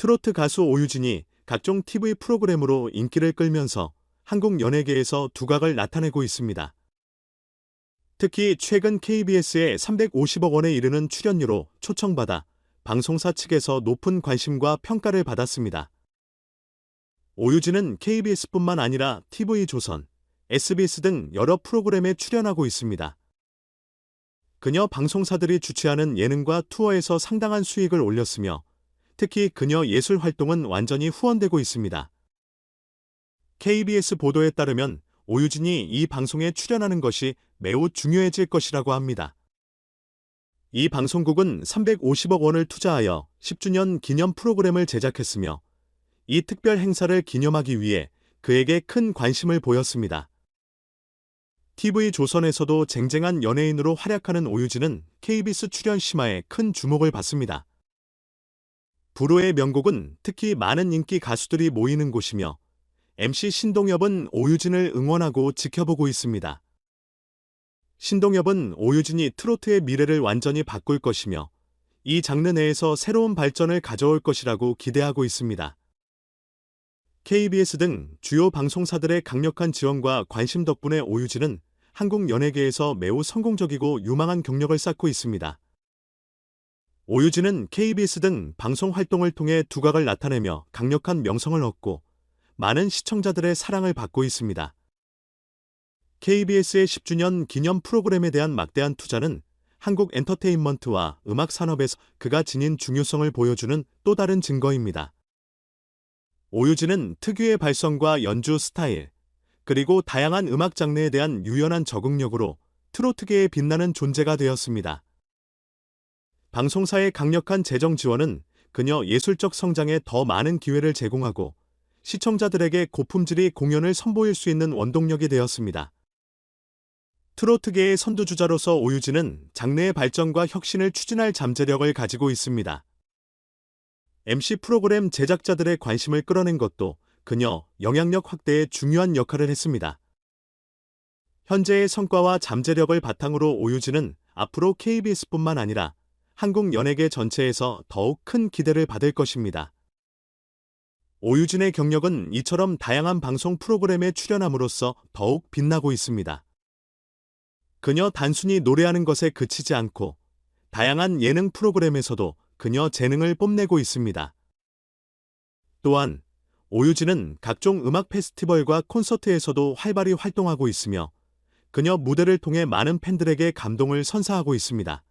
트로트 가수 오유진이 각종 TV 프로그램으로 인기를 끌면서 한국 연예계에서 두각을 나타내고 있습니다. 특히 최근 KBS의 350억 원에 이르는 출연료로 초청받아 방송사 측에서 높은 관심과 평가를 받았습니다. 오유진은 KBS뿐만 아니라 TV조선, SBS 등 여러 프로그램에 출연하고 있습니다. 그녀 방송사들이 주최하는 예능과 투어에서 상당한 수익을 올렸으며 특히 그녀 예술 활동은 완전히 후원되고 있습니다. KBS 보도에 따르면 오유진이 이 방송에 출연하는 것이 매우 중요해질 것이라고 합니다. 이 방송국은 350억 원을 투자하여 10주년 기념 프로그램을 제작했으며 이 특별 행사를 기념하기 위해 그에게 큰 관심을 보였습니다. TV조선에서도 쟁쟁한 연예인으로 활약하는 오유진은 KBS 출연 심화에 큰 주목을 받습니다. 불후의 명곡은 특히 많은 인기 가수들이 모이는 곳이며 MC 신동엽은 오유진을 응원하고 지켜보고 있습니다. 신동엽은 오유진이 트로트의 미래를 완전히 바꿀 것이며 이 장르 내에서 새로운 발전을 가져올 것이라고 기대하고 있습니다. KBS 등 주요 방송사들의 강력한 지원과 관심 덕분에 오유진은 한국 연예계에서 매우 성공적이고 유망한 경력을 쌓고 있습니다. 오유진은 KBS 등 방송 활동을 통해 두각을 나타내며 강력한 명성을 얻고 많은 시청자들의 사랑을 받고 있습니다. KBS의 10주년 기념 프로그램에 대한 막대한 투자는 한국 엔터테인먼트와 음악 산업에서 그가 지닌 중요성을 보여주는 또 다른 증거입니다. 오유진은 특유의 발성과 연주 스타일, 그리고 다양한 음악 장르에 대한 유연한 적응력으로 트로트계에 빛나는 존재가 되었습니다. 방송사의 강력한 재정 지원은 그녀 예술적 성장에 더 많은 기회를 제공하고 시청자들에게 고품질의 공연을 선보일 수 있는 원동력이 되었습니다. 트로트계의 선두주자로서 오유진은 장르의 발전과 혁신을 추진할 잠재력을 가지고 있습니다. MC 프로그램 제작자들의 관심을 끌어낸 것도 그녀 영향력 확대에 중요한 역할을 했습니다. 현재의 성과와 잠재력을 바탕으로 오유진은 앞으로 KBS뿐만 아니라 한국 연예계 전체에서 더욱 큰 기대를 받을 것입니다. 오유진의 경력은 이처럼 다양한 방송 프로그램에 출연함으로써 더욱 빛나고 있습니다. 그녀 단순히 노래하는 것에 그치지 않고 다양한 예능 프로그램에서도 그녀 재능을 뽐내고 있습니다. 또한 오유진은 각종 음악 페스티벌과 콘서트에서도 활발히 활동하고 있으며 그녀 무대를 통해 많은 팬들에게 감동을 선사하고 있습니다.